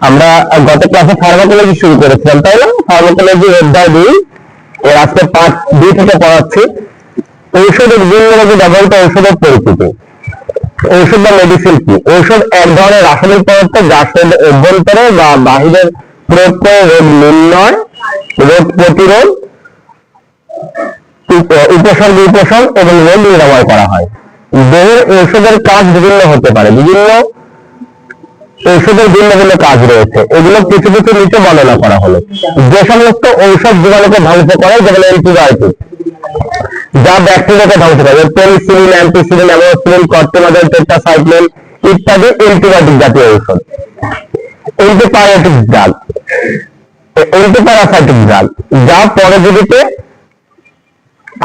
আমরা গত ক্লাসে ফার্মাকোলজি শুরু করেছিলাম, তাই না? ফার্মাকোলজি অধ্যায় দুই। এর আজকে পাঁচ দুই থেকে পড়াচ্ছি। ঔষধের বিভিন্ন ব্যবহৃত ঔষধের পরিচিতি। ঔষধ বা মেডিসিন কি? ঔষধ এক ধরনের রাসায়নিক পদার্থ যা শরীরের অভ্যন্তরে বা বাহিরের প্রয়োগ করে রোগ নির্ণয়, রোগ প্রতিরোধ, উপ- উপসর্গ উপশম এবং রোগ নিরাময় করা হয়। দেহের ঔষধের কাজ বিভিন্ন হতে পারে। বিভিন্ন ঔষধের ভিন্ন ভিন্ন কাজ রয়েছে। এগুলো কিছু কিছু নিচে বর্ণনা করা হলো। যে সমস্ত ঔষধ জীবাণুকে ধ্বংস করে, যেমন অ্যান্টিবায়োটিক, যা ব্যাকটেরিয়াকে ধ্বংস করে পেনিসিলিন, অ্যান্টিসিলিন অ্যামোসিলিন কর্টিমাইড টেট্রাসাইক্লিন ইত্যাদি অ্যান্টিবায়োটিক জাতীয় ঔষধ। Antibiotic drug. অ্যান্টিপ্যারাসাইটিক ড্রাগ, যা পরজীবীকে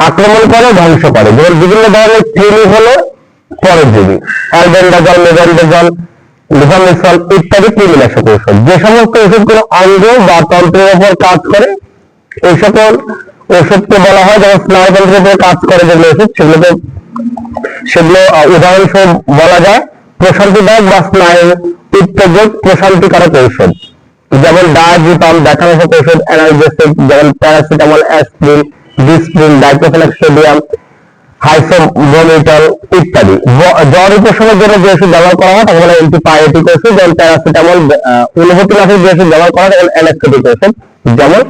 আক্রমণ করে, ধ্বংস করে। যেমন বিভিন্ন ধরনের কৃমি হলো পরজীবী। অ্যালবেন্ডাজল মেবেন্ডাজল লিভামিসল ইত্যাদি কৃমিনাশক ঔষধ যে সমস্ত ওষুধগুলো অঙ্গ বা তন্ত্রের উপর কাজ করে, এই সকল ওষুধকে বলা হয় যেমন স্নায়ুতন্ত্রের উপর কাজ করে যেগুলো ওষুধ, সেগুলোকে, সেগুলো উদাহরণস্বরূপ বলা যায় প্রশান্তিদায়ক বা স্নায়ু উত্তেজক প্রশান্তিকারক ঔষধ। যেমন ডায়াজিপাম ব্যথানাশক ঔষধ অ্যানালজেসিক যেমন paracetamol aspirin Disprin diclofenac sodium হাইসোবোমিটল ইত্যাদি। ব- জ্বর উপশমের জন্য যে ওষুধ ব্যবহার করা হয়, তাকে বলে অ্যান্টিবায়োটিক ওষুধ যেমন প্যারাসিটামল অনুভূতিনাশক যে ওষুধ ব্যবহার করা হয় অ্যানেস্থেটিক ওষুধ যেমন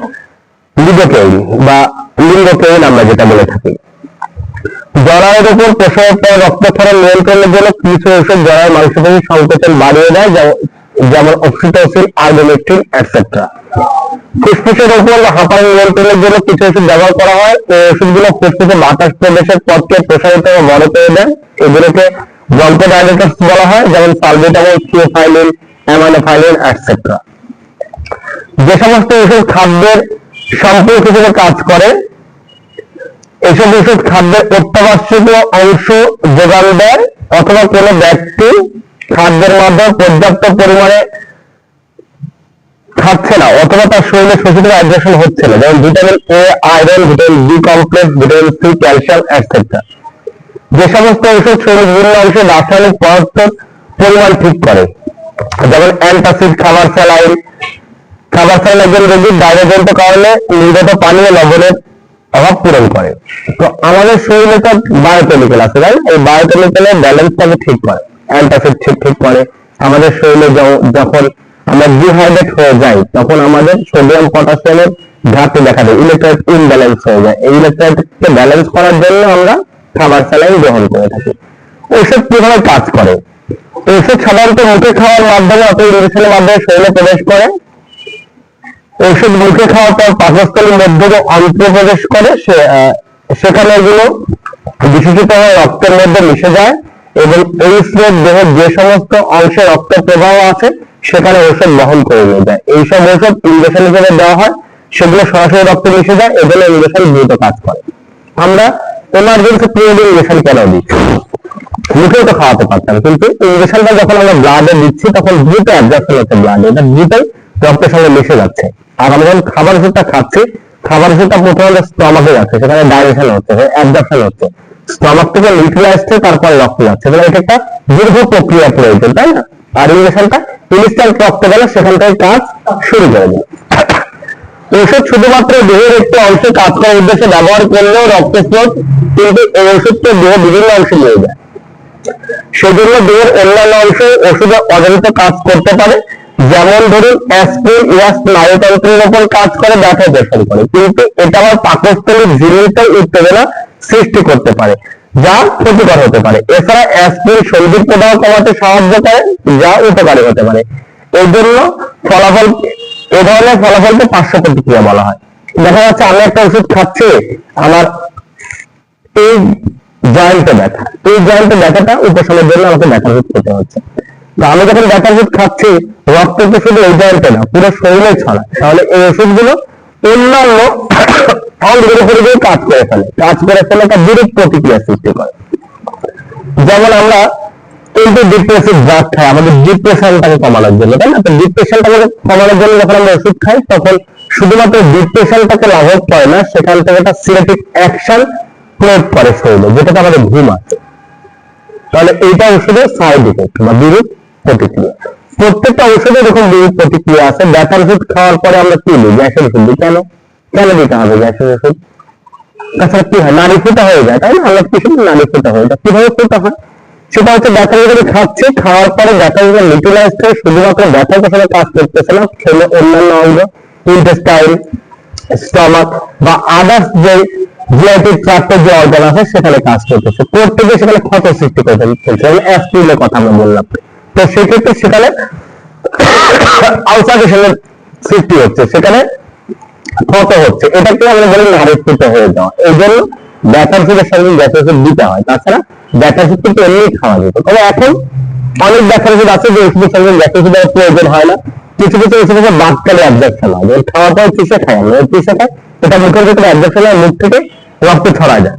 লিডোকেইন বা লিঙ্গোকেইন আমরা যেটা বলে থাকি। জরায়ের উপর প্রসবের পর রক্তক্ষরণ নিয়ন্ত্রণের জন্য কিছু ওষুধ জরায়ের মাংসপেশি সংকোচন বাড়িয়ে দেয় যেমন- অক্সিটোসিন আর্গোমেট্রিন এটসেট্রা ফুসফুসের উপর হাঁপানি নিয়ন্ত্রণের জন্য কিছু ওষুধ ব্যবহার করা হয়। এই ওষুধগুলো ফুসফুসে বাতাস প্রবেশের পথকে প্রসারিত ও বড় করে দেয়। এগুলোকে বলা হয়, যেমন সালবেটামল থিওফাইলিন অ্যামানোফাইলিন এটসেট্রা যে সমস্ত ওষুধ খাদ্যের সম্পর্ক হিসেবে কাজ করে, এসব ওষুধ খাদ্যের অত্যাবশ্যক অংশ যোগান দেয়, অথবা কোনো ব্যক্তি খাদ্যের মাধ্যমে পর্যাপ্ত পরিমাণে খাচ্ছে না, অথবা তার শরীরে শোষিত অ্যাড্রেশন হচ্ছে না। যেমন vitamin A iron vitamin B complex vitamin C calcium etcetera যে সমস্ত ওষুধ শরীরের বিভিন্ন অংশে রাসায়নিক পদার্থ পরিমাণ ঠিক করে, যেমন অ্যান্টাসিড খাবার স্যালাইন খাবার স্যালাইন একজন রোগীর ডায়রিয়াজনিত কারণে নির্গত ও লবণের অভাব পূরণ করে। তো আমাদের শরীরে তো বায়োকেমিক্যাল আছে, তাই এই বায়োকেমিক্যালের ব্যালেন্সটাকে ঠিক করে। অ্যান্টাসিড ঠিক ঠিক করে। আমাদের শরীরে যখন আমরা ডিহাইড্রেট হয়ে যাই, তখন আমাদের সোডিয়াম, পটাশিয়ামের ঘাটতি দেখা দেয়। ইলেকট্রোলাইট ইনব্যালেন্স হয়ে যায়। এই ইলেকট্রোলাইটকে ব্যালেন্স করার জন্য আমরা খাবার স্যালাইন গ্রহণ করে থাকি। ওষুধ কীভাবে কাজ করে? ওষুধ সাধারণত মুখে খাওয়ার মাধ্যমে অথবা ইঞ্জেকশনের মাধ্যমে শরীরে প্রবেশ করে। ওষুধ মুখে খাওয়ার পর পাকস্থলীর মধ্যে দিয়ে অন্ত্রে প্রবেশ করে সেখানে এগুলো বিশেষিত রক্তের মধ্যে মিশে যায়। এবং এই স্রোত দেহের যে সমস্ত অংশে রক্ত প্রবাহ আছে, সেখানে ওষুধ বহন করে নিয়ে যায়। এইসব ওষুধ ইঞ্জেকশন হিসেবে দেওয়া হয়, সেগুলো সরাসরি রক্তে মিশে যায় এজন্য ইঞ্জেকশন দ্রুত কাজ করে। আমরা এমার্জেন্সি পিরিয়ডে ইঞ্জেকশন কেন দিই? মুখেও তো খাওয়াতে পারতাম, কিন্তু ইঞ্জেকশনটা যখন আমরা ব্লাডে দিচ্ছি, তখন দ্রুত অ্যাডজাস্ট হচ্ছে ব্লাডে এটা দ্রুতই রক্তের সঙ্গে মিশে যাচ্ছে। আর আমরা যখন খাবার ওষুধটা খাচ্ছি, খাবার ওষুধটা প্রথমে স্টমাকে যাচ্ছে, সেখানে ডাইজেশন হচ্ছে অ্যাবজর্পশন হচ্ছে। স্টমাক থেকে লিখে আসছে, তারপরে রক্ত তাহলে এটা একটা দীর্ঘ প্রক্রিয়া প্রয়োজন তাই না? আর রক্ত কাজ শুরু করে ওষুধ শুধুমাত্র দেহের একটি অংশে কাজ করার উদ্দেশ্যে ব্যবহার করলেও রক্তস্রোত কিন্তু এই ওষুধকে দেহ বিভিন্ন অংশে নিয়ে যায়। সেজন্য দেহের অন্যান্য অংশে ওষুধে অজনিত কাজ করতে পারে। যেমন ধরুন অ্যাসপিরিন ইয়া স্নায়ুতন্ত্রের উপর কাজ করে, ব্যথা উপশম করে। কিন্তু এটা আবার পাকস্থলীর ঝিল্লিতে উত্তেজনা সৃষ্টি করতে পারে, যা ক্ষতিকর হতে পারে। এছাড়া অ্যাসপিরিন সর্দির প্রদাহ কমাতে সাহায্য করে, যা উপকারী হতে পারে। এই জন্য ফলাফল এ ধরনের ফলাফলকে পার্শ্ব প্রতিক্রিয়া বলা হয়। দেখা যাচ্ছে আমি একটা ওষুধ খাচ্ছি, আমার এই জয়েন্টে ব্যথা। এই জয়েন্টে ব্যথাটা উপশমের জন্য আমাকে ব্যথার ওষুধ খেতে হচ্ছে। তো আমি যখন ব্যথার ওষুধ খাচ্ছি, রক্ত তো শুধু এই জয়েন্টে না, পুরো শরীরে ছড়ায়। তাহলে এই ওষুধগুলো অন্যান্য অঙ্গের কাজ করে ফেলে। কাজ করে ফেলে একটা বিরূপ প্রতিক্রিয়া সৃষ্টি করে। যেমন আমরা তাই না? ডিপ্রেশনটাকে কমানোর জন্য যখন আমরা ওষুধ খাই, তখন শুধুমাত্র ডিপ্রেশনটাকে করে না, সেখান থেকে অ্যাকশন প্রয়োগ করে শরীরে, যেটাতে আমাদের ঘুম আসে। তাহলে এইটা ওষুধের সাইড ইফেক্ট বা বিরূপ প্রতিক্রিয়া। প্রত্যেকটা ওষুধে এরকম বিরূপ প্রতিক্রিয়া আছে। ব্যথার ওষুধ খাওয়ার পরে আমরা কি দিই গ্যাসের ওষুধ কেন? কেন দিতে হবে গ্যাসের ওষুধ? তাছাড়া কি হয়? নারী ফুটা হয়ে যায়, তাই না? আল্লাহ কিছু নারী ফুটা হয়ে? যায় কীভাবে ফুটা হয়? সেটা হচ্ছে ব্যথা যদি খাচ্ছে, খাওয়ার পরে ব্যথা যদি লিটিলাইজ করে শুধুমাত্র ব্যথার পেছনে কাজ করতেছে না খেলে অন্যান্য অঙ্গ ইন্টেস্টাইল স্টমাক বা আদার্স যে জিআইটির চারটে যে অর্গান আছে, সেখানে কাজ করতেছে। করতে গিয়ে সেখানে ক্ষত সৃষ্টি করতে চলছে অ্যাসপিরিনের কথা আমরা বললাম। তো সেক্ষেত্রে সেখানে আলসারেশনের সৃষ্টি হচ্ছে, সেখানে ক্ষত হচ্ছে। এটাকে আমরা বলি নারীকৃত হয়ে যাওয়া। এই জন্য ব্যথার ওষুধের সঙ্গে গ্যাসের ওষুধ দিতে হয়। তাছাড়া ব্যথার ওষুধ কিন্তু এমনি খাওয়া যেত। তবে এখন অনেক ব্যথার ওষুধ আছে যে ওষুধের সঙ্গে গ্যাসের ওষুধের প্রয়োজন হয় না। কিছু কিছু ওষুধ আছে বাদকালে অ্যাবজর্পশন হয় যেমন খাওয়ার পর কিসে খায় আমরা? খায়? এটা মুখের ভিতরে অ্যাবজর্পশন হয় মুখ থেকে রক্ত ছড়া যায়।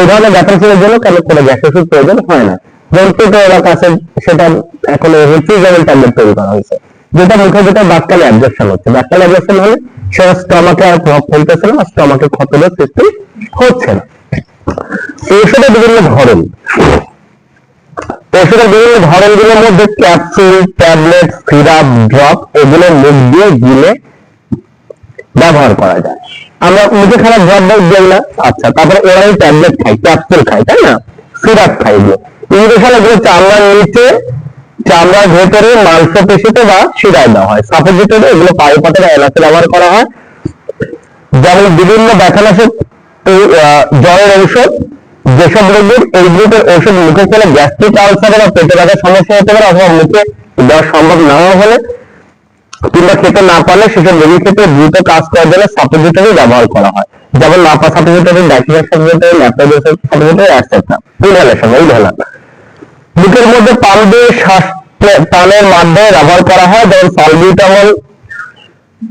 এই ধরনের ব্যথার ওষুধের জন্য কেন কোনো গ্যাসের ওষুধ প্রয়োজন হয় না? যেমন এলাকা আছে, সেটা এখন ট্যাবলেট তৈরি করা হয়েছে। যেটা অ্যাবজর্পশন হচ্ছে। হলে সেটা স্টমাকে আর প্রভাব ফেলতেছে না স্টমাকে সৃষ্টি হচ্ছে না। ঔষধের বিভিন্ন ধরন। ওষুধের বিভিন্ন ধরনগুলোর মধ্যে ক্যাপসুল ট্যাবলেট সিরাপ ড্রপ এগুলো মুখ দিয়ে গিলে ব্যবহার করা যায়। আমরা মুখে খারাপ ড্রপ দেই না। আচ্ছা তারপরে ওরাই ট্যাবলেট খাই ক্যাপসুল খাই তাই না? সিরাপ খাই নিচে চামড়ার ভেতরে মাংসপেশিতে বা শিরায় দেওয়া হয়। সাপোজিটরে এগুলো ব্যবহার করা হয়। যেমন বিভিন্ন ব্যথানাশক এই, ঔষধ যেসব রোগীর এই গ্রুপের মুখে খেলে গ্যাস্ট্রিক আলসার বা পেটে ব্যথার সমস্যা হতে পারে অথবা মুখে দেওয়া সম্ভব না হলে কিংবা খেতে না পারলে সেসব রোগীর ক্ষেত্রে দ্রুত কাজ করার জন্য সাপোজিটরি ব্যবহার করা হয়। যেমন নাপা সাপোজিটরি ডাইক্রিয়া সাপোজিটরি ল্যাপ্টোজেসিস সাপোজিটরি এটসেট্রা ইনহেলেশন ইনহেলার মুখের মধ্যে পাল দিয়ে শ্বাস টানের মাধ্যমে ব্যবহার করা হয়, যেমন salbutamol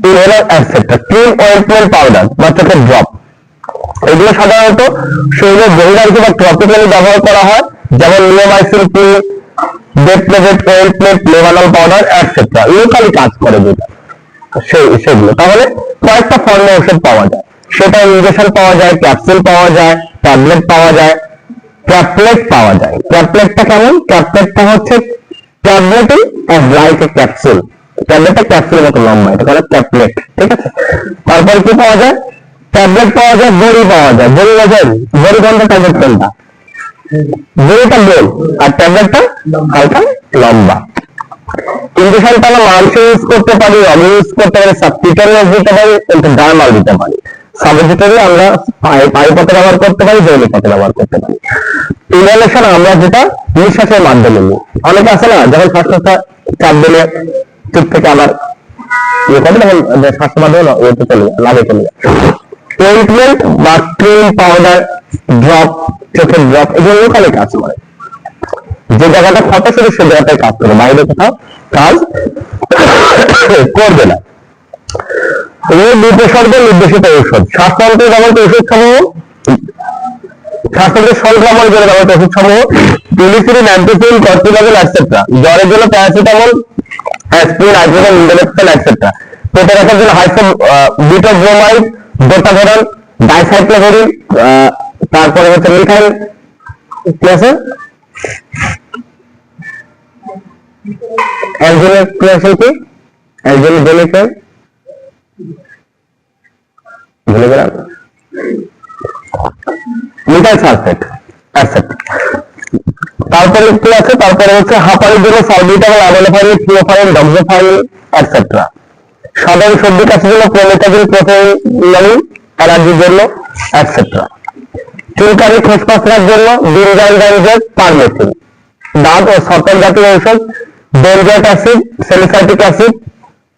inhaler etcetera cream ointment powder বা ড্রপ এগুলো সাধারণত বা ট্রপিক্যালি ব্যবহার করা হয়, যেমন পাউডার কাজ করে সেই, সেগুলো। তাহলে কয়েকটা ফর্মে পাওয়া যায়। সেটা ইঞ্জেকশন পাওয়া যায় ক্যাপসুল পাওয়া যায় ট্যাবলেট পাওয়া যায়। ট্যাবলেট পাওয়া যায়। ট্যাবলেটটা কেমন? ট্যাবলেটটা হচ্ছে ট্যাবলেটই লাইক এ ক্যাপসুল ট্যাবলেটটা ক্যাপসুলের মতো লম্বা, এটা বলে ট্যাবলেট ঠিক আছে? তারপর কি পাওয়া যায়? ট্যাবলেট পাওয়া যায়, বড়ি পাওয়া যায়। বড়ি বোঝেন বড়ি কোনটা ট্যাবলেট কোনটা? বড়িটা গোল আর ট্যাবলেটটা হালকা লম্বা। ইঞ্জেকশনটা আমরা মাংসে ইউজ করতে পারি আমি ইউজ করতে পারি সাবকিউটারিয়াস দিতে পারি, কিন্তু ডার্মাল দিতে পারি। সাবজিটারি আমরা ব্যবহার করতে পারি, জৈবিক পথে ব্যবহার করতে পারি। আমরা যেটা নিঃশ্বাসের মাধ্যমে নিই। অনেকে আছে না, যখন চুপ থেকে আবার ইয়ে লাগে চলে যায় ড্রপ চোখের ড্রপ এগুলো কাজ করে। যে জায়গাটা ক্ষত সে জায়গাটায় কাজ করে, বাইরে কোথাও কাজ করবে না। এই নির্দেশিত ঔষধ। শ্বাসতন্ত্রে ব্যবহৃত ওষুধ সমূহ শ্বাসতন্ত্রের সংক্রমণ করে ব্যবহৃত ওষুধ সমূহ পিলিসিরিন অ্যান্টিসিন কর্টিকাজল এটসেট্রা জ্বরের জন্য প্যারাসিটামল, অ্যাসপিরিন আইড্রোজেন ইন্ডোলেক্সেল এটসেট্রা পেটে ব্যথার জন্য হাইসো বিটোব্রোমাইড ডোটাভেরন ডাইসাইক্লোভেরিন তারপরে হচ্ছে মিথাইল। কি আছে? অ্যালজেনের কি আছে ভুলে গেলাম? সালফেট তারপরে আছে, তারপরে হচ্ছে হাঁপানির জন্য সালবিটামল অ্যাভেলেফাইল ফ্লোফাইল ডক্সোফাইল এটসেট্রা সাধারণ সর্দি কাশির জন্য প্রোমেটাজিন প্রোফাইল অ্যালার্জির জন্য এটসেট্রা চুলকানি খোসপাসরার জন্য, বিনজাইল ডাইজেট পারমেথিন। দাঁত ও সতর জাতীয় ঔষধ বেনজয়েট অ্যাসিড, সেলিসাইটিক অ্যাসিড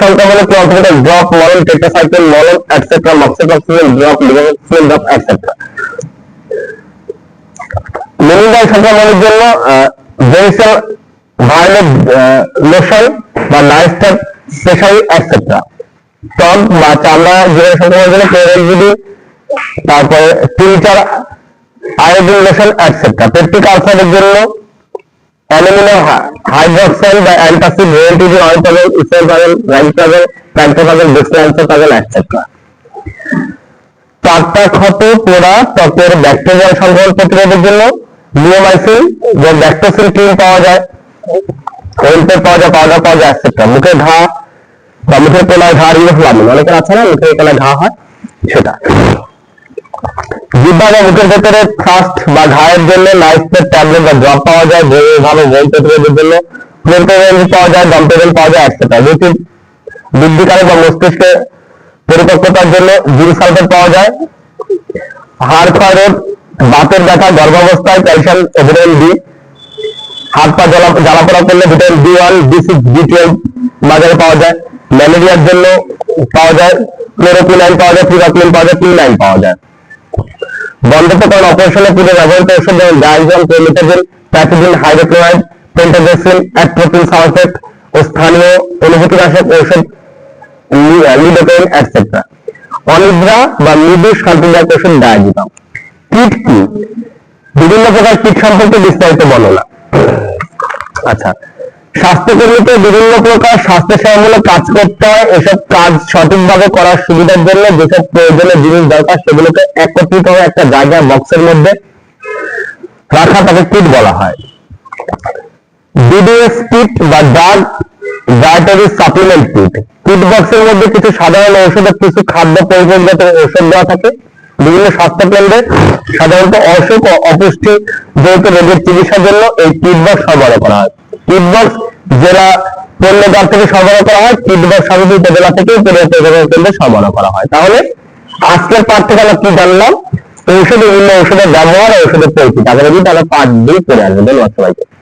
সংক্রমণে ক্লন্থিটা ড্রপ মলন টেট্রাসাইক্লিন মলন এটসেট্রা মক্সিক্লক্সিন ড্রপ লিভারসিন ড্রপ এটসেট্রা মেনিনজাল সংক্রমণের জন্য জেনসেল ভায়োলেট লোশন বা নাইস্টার স্পেশাল এটসেট্রা ত্বক বা চামড়া জীবন সংক্রমণের জন্য ক্লোরাইড তারপরে tincture iodine lotion etcetera peptic আলসারের জন্য অ্যালুমিনো হাইড্রোক্সাইড বা অ্যান্টাসিড রেলটিডি অয়েল পাবেন ইসেল পাবেন রাইস পাবেন প্যান্টো পাবেন ডিসপ্যান্সার পাবেন এটসেট্রা চারটা ক্ষত পোড়া ত্বকের ব্যাকটেরিয়াল সংক্রমণ প্রতিরোধের জন্য নিওমাইসিন যে ব্যাকটোসিন ক্রিম পাওয়া যায় ওয়েলপের পাওয়া যায় পাউডার পাওয়া যায় এটসেট্রা মুখে ঘা, বা মুখের কোনায় ঘা রিফ্লামিন অনেকের আছে না, মুখের কোনায় ঘা হয়, সেটা। জিব্বা বা মুখের ভেতরে থ্রাস্ট বা ঘায়ের জন্য নাইসের ট্যাবলেট বা ড্রপ পাওয়া যায় যে ভালো প্রতিরোধের জন্য পাওয়া যায় ডম্পেভেন পাওয়া যায় এটসেট্রা রুটি বৃদ্ধিকারক বা মস্তিষ্কে পরিপক্কতার জন্য জিল সালফেট পাওয়া যায়। হাড় ক্ষয় রোগ বাতের ব্যথা, গর্ভাবস্থায় ক্যালসিয়াম ভিটামিন ডি হাত পা জ্বালা জ্বালাপোড়া করলে vitamin B one B six B twelve বাজারে পাওয়া যায়। ম্যালেরিয়ার জন্য পাওয়া যায় ক্লোরোকুইনাইন পাওয়া যায় ফিরাকুইন পাওয়া যায় কুইনাইন পাওয়া যায়। বন্ধত্বকরণ অপারেশনে পুজো ব্যবহৃত ওষুধ যেমন ডায়াজম পেমিটাজিন pethidine hydrochloride pentazocine atropine sulphate ও স্থানীয় অনুভূতিনাশক ঔষধ লিডোকেইন এটসেট্রা অনিদ্রা বা মৃদু শান্তিদায়ক ওষুধ ডায়াজিপাম কীট কি? বিভিন্ন প্রকার কীট সম্পর্কে বিস্তারিত বর্ণনা আচ্ছা স্বাস্থ্যকর্মীকে বিভিন্ন প্রকার স্বাস্থ্য সেবামূলক কাজ করতে হয়। এসব কাজ সঠিকভাবে করার সুবিধার জন্য যেসব প্রয়োজনীয় জিনিস দরকার সেগুলোকে একত্রিত হয়ে একটা জায়গা বক্সের মধ্যে রাখা তাকে কিট বলা হয়। ডিডিএস কিট বা drug dietary supplement kit kit বক্সের মধ্যে কিছু সাধারণ ঔষধের কিছু খাদ্য পরিবেশগত ঔষধ দেওয়া থাকে। বিভিন্ন স্বাস্থ্য কেন্দ্রে সাধারণত অসুখ ও অপুষ্টি জড়িত রোগের চিকিৎসার জন্য এই কিট বক্স সরবরাহ করা হয়। কিট বক্স জেলা পণ্যগার থেকে সরবরাহ করা হয় কিট বক্স সমিতি উপজেলা থেকে পরিবেশ কেন্দ্রে সরবরাহ করা হয়। তাহলে আজকের পাঠ থেকে আমরা কি জানলাম? ঔষধ, বিভিন্ন ঔষধের ব্যবহার ঔষধের পরিচিতি আগামী কিন্তু তাহলে পাঠ দিয়ে করে আসবে। ধন্যবাদ সবাইকে।